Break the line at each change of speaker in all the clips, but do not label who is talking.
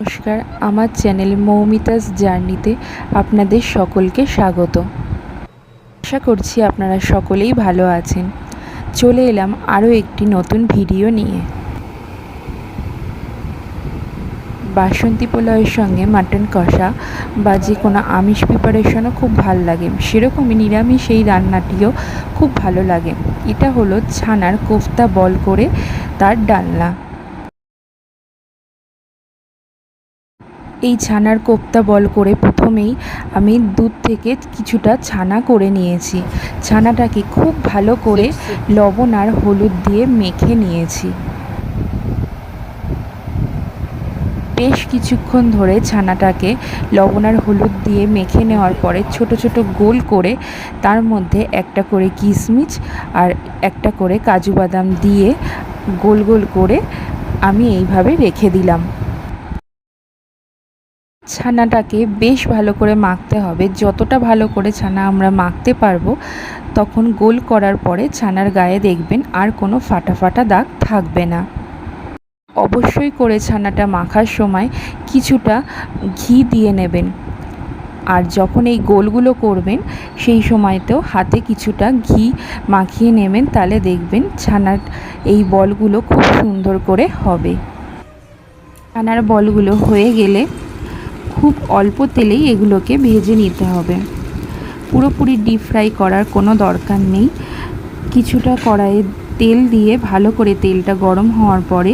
নমস্কার, আমার চ্যানেল মৌমিতাস জার্নিতে আপনাদের সকলকে স্বাগত। আশা করছি আপনারা সকলেই ভালো আছেন। চলে এলাম আরও একটি নতুন ভিডিও নিয়ে। বাসন্তী পোলাওয়ের সঙ্গে মাটন কষা বা যে কোনো আমিষ প্রিপারেশনও খুব ভালো লাগে। সেরকমই নিরামিষ এই রান্নাটিও খুব ভালো লাগে। এটা হলো ছানার কোফতা বল করে তার ডালনা। এই ছানার কোপ্তা বল করে প্রথমেই আমি দুধ থেকে কিছুটা ছানা করে নিয়েছি। ছানাটাকে খুব ভালো করে লবণ আর হলুদ দিয়ে মেখে নিয়েছি। বেশ কিছুক্ষণ ধরে ছানাটাকে লবণ আর হলুদ দিয়ে মেখে নেওয়ার পরে ছোট ছোট গোল করে তার মধ্যে একটা করে কিশমিশ আর একটা করে কাজু বাদাম দিয়ে গোল গোল করে আমি এইভাবে রেখে দিলাম। ছানাটাকে বেশ ভালো করে মাখতে হবে। যতটা ভালো করে ছানা আমরা মাখতে পারব, তখন গোল করার পরে ছানার গায়ে দেখবেন আর কোনো ফাটা ফাটা দাগ থাকবে না। অবশ্যই করে ছানাটা মাখার সময় কিছুটা ঘি দিয়ে নেবেন। আর যখন এই গোলগুলো করবেন, সেই সময়তেও হাতে কিছুটা ঘি মাখিয়ে নেবেন, তাহলে দেখবেন ছানার এই বলগুলো খুব সুন্দর করে হবে। ছানার বলগুলো হয়ে গেলে খুব অল্প তেলেই এগুলোকে ভেজে নিতে হবে। পুরোপুরি ডিপ ফ্রাই করার কোনো দরকার নেই। কিছুটা কড়াইয়ে তেল দিয়ে ভালো করে তেলটা গরম হওয়ার পরে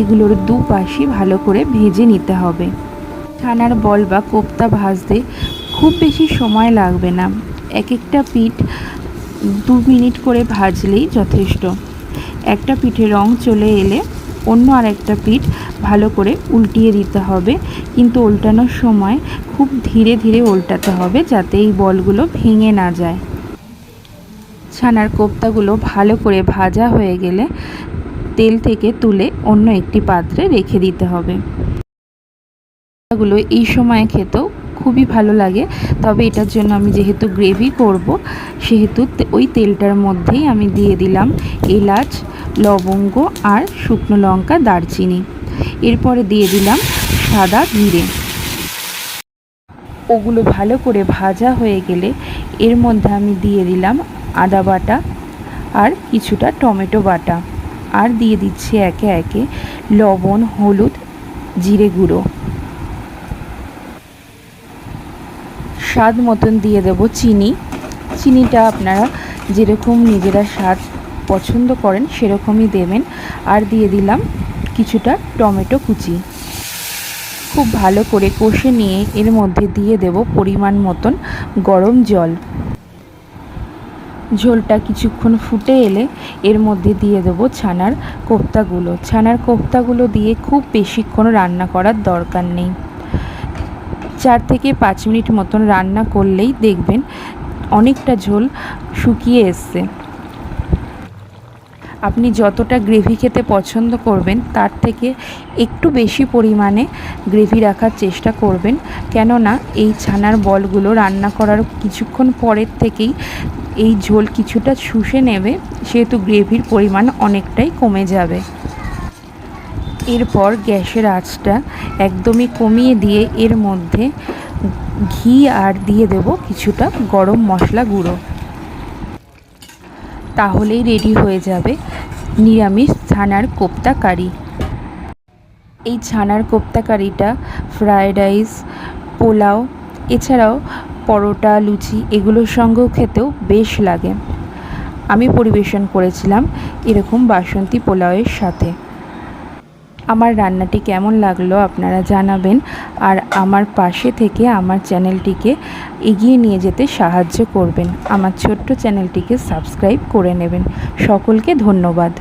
এগুলোর দুপাশই ভালো করে ভেজে নিতে হবে। ছানার বল বা কোপ্তা ভাজতে খুব বেশি সময় লাগবে না। এক একটা পিঠ দু মিনিট করে ভাজলেই যথেষ্ট। একটা পিঠে রং চলে এলে অন্য আরেকটা পিঠ ভালো করে উল্টিয়ে দিতে হবে। কিন্তু উল্টানোর সময় খুব ধীরে ধীরে উল্টাতে হবে যাতে এই বলগুলো ভেঙে না যায়। ছানার কোপ্তাগুলো ভালো করে ভাজা হয়ে গেলে তেল থেকে তুলে অন্য একটি পাত্রে রেখে দিতে হবে। গুলো এই সময় খেতেও খুবই ভালো লাগে। তবে এটার জন্য আমি যেহেতু গ্রেভি করব, সেহেতু ওই তেলটার মধ্যেই আমি দিয়ে দিলাম এলাচ, লবঙ্গ আর শুকনো লঙ্কা, দারচিনি। এরপরে দিয়ে দিলাম সাদা জিরে। ওগুলো ভালো করে ভাজা হয়ে গেলে এর মধ্যে আমি দিয়ে দিলাম আদা বাটা আর কিছুটা টমেটো বাটা। আর দিয়ে দিচ্ছি একে একে লবণ, হলুদ, জিরে গুঁড়ো। স্বাদ মতন দিয়ে দেব চিনি। চিনিটা আপনারা যেরকম নিজেরা স্বাদ পছন্দ করেন সেরকমই দেবেন। আর দিয়ে দিলাম কিছুটা টমেটো কুচি। খুব ভালো করে কষে নিয়ে এর মধ্যে দিয়ে দেব পরিমাণ মতন গরম জল। ঝোলটা কিছুক্ষণ ফুটে এলে এর মধ্যে দিয়ে দেবো ছানার কোপ্তাগুলো ছানার কোপ্তাগুলো দিয়ে খুব বেশিক্ষণ রান্না করার দরকার নেই। চার থেকে পাঁচ মিনিট মতন রান্না করলেই দেখবেন অনেকটা ঝোল শুকিয়ে এসছে। আপনি যতটা গ্রেভি খেতে পছন্দ করবেন, তার থেকে একটু বেশি পরিমাণে গ্রেভি রাখার চেষ্টা করবেন। কেননা, এই ছানার বলগুলো রান্না করার কিছুক্ষণ পরের থেকেই এই ঝোল কিছুটা শুষে নেবে, সেহেতু গ্রেভির পরিমাণ অনেকটাই কমে যাবে। এরপর গ্যাসের আঁচটা একদমই কমিয়ে দিয়ে এর মধ্যে ঘি আর দিয়ে দেব কিছুটা গরম মশলা গুঁড়ো। তাহলেই রেডি হয়ে যাবে নিরামিষ ছানার কোপ্তা কারি। এই ছানার কোপ্তা কারিটা, ফ্রায়েড রাইস, পোলাও, এছাড়াও পরোটা, লুচি, এগুলোর সঙ্গেও খেতেও বেশ লাগে। আমি পরিবেশন করেছিলাম এরকম বাসন্তী পোলাওয়ের সাথে। আমার রান্নাটি কেমন লাগল আপনারা জানাবেন আর আমার পাশে থেকে আমার চ্যানেলটিকে এগিয়ে নিয়ে যেতে সাহায্য করবেন। আমার ছোট্ট চ্যানেলটিকে সাবস্ক্রাইব করে নেবেন। সকলকে ধন্যবাদ।